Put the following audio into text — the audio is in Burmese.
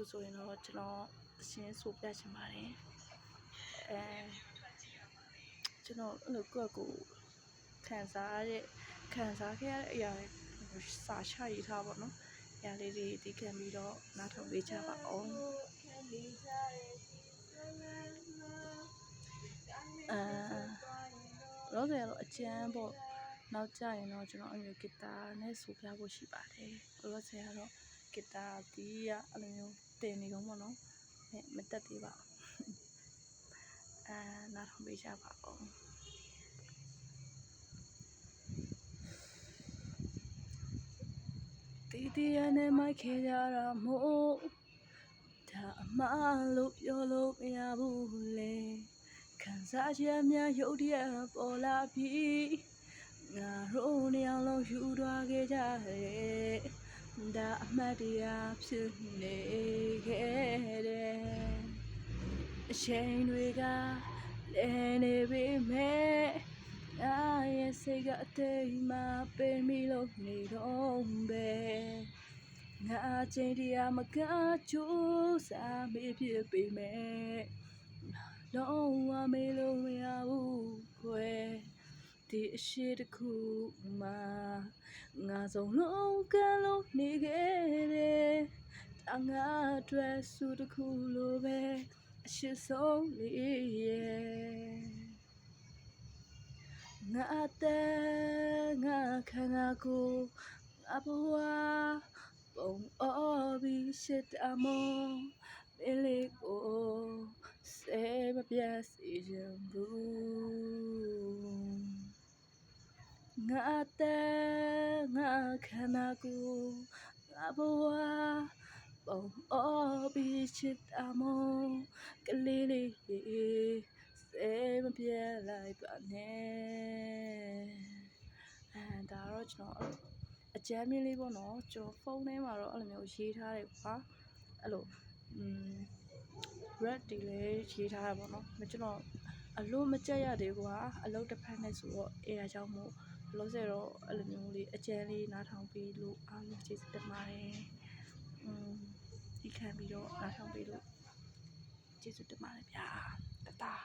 ခုဆိုရင်တော့ကျွန်တော်အရှင်းဆိုပြချင်ပါတယ်အဲကျွန်တော်အဲ့လိုကိုယ့်ကိုယ်ခံစားရတဲ့ခံစားခဲ့ရတဲ့အရာတွေစာချရေးထားပါတော့။အရာလေးတွေဒီခံပြီးတော့နားထောင်ပေးကြပါအောင်။အဲတော့ဆိုတော့အကျန်းပေါ့နောက်ကြရင်တော့ကျွန်တော်အမျိုးဂီတာနဲ့ဆိုပြဖို့ရှိပါတယ်။တော့ဆိုရတော့ဂီတာဒီကအဲ့လိုမျိုး တင်နေတော့ပေါ့နော်။မတက်သေးပါဘူး။အဲနားထောင်ပေးကြပါအောင်။တီးတီးရနဲ့မိုက်ခဲကြတာမို့ဒါအမှားလို့ပြောလို့မရဘူးလေခံစားချက်များရုပ်တရက်ပေါ်လာပြီးငါတို့နှစ်ယောက်လုံးယူသွားခဲ့ကြတယ် ဒါအမှတ်တရဖြစ်နေခဲ့တယ်အချိန်တွေကလဲနေပေမဲ့အာရဲ့စိတ်ကအတိမ်မှာပင်မီလို့နေတော့ပဲငါအချိန်တရားမကကြိုးစားမေးဖြစ်ပေမဲ့လုံးဝမေးလို့မရဘူးခွဲ ဒီအရှိတစ်ခုမှာငါဆုံးလုံးကလုံးနေခဲ့တယ်တငါအတွက်စုတစ်ခုလိုပဲအရှိဆုံးလေးရဲ့ငါအသက်ငါခန္ဓာကိုယ်ငါဘဝပုံအော်ပြီးရှစ်တမောမင်းလေးကိုစေမပြတ်စေချင်ဘူး ငါအသက်ငါခန္ဓာကိုယ်ငါဘဝပုံအော်ပြီးရှစ်တမောကလေးလေးစေမပြတ်လိုက်ပါနဲ့အဲဒါတော့ကျွန်တော်အကြမ်းမြင်လေးပေါ့နော်ကျွန်တော်ဖုန်းထဲမှာတော့အဲ့လိုမျိုးရေးထားတယ်ပါအဲ့လိုอืม red တွေလည်းရေးထားတာပေါ့နော်မကျွန်တော်အလို့မကြက်ရသေးကွာအလုပ်တစ်ဖက်နဲ့ဆိုတော့အဲအကြောင်းမို့ လို့ဆိုတော့အဲ့လိုမျိုးလေးအကြမ်းလေးနားထောင်ပြီးလို့အားလုံးကျေးဇူးတင်ပါတယ်อืมဒီခံပြီးတော့နားထောင်ပြီးလို့ကျေးဇူးတင်ပါတယ်ဗျာတတား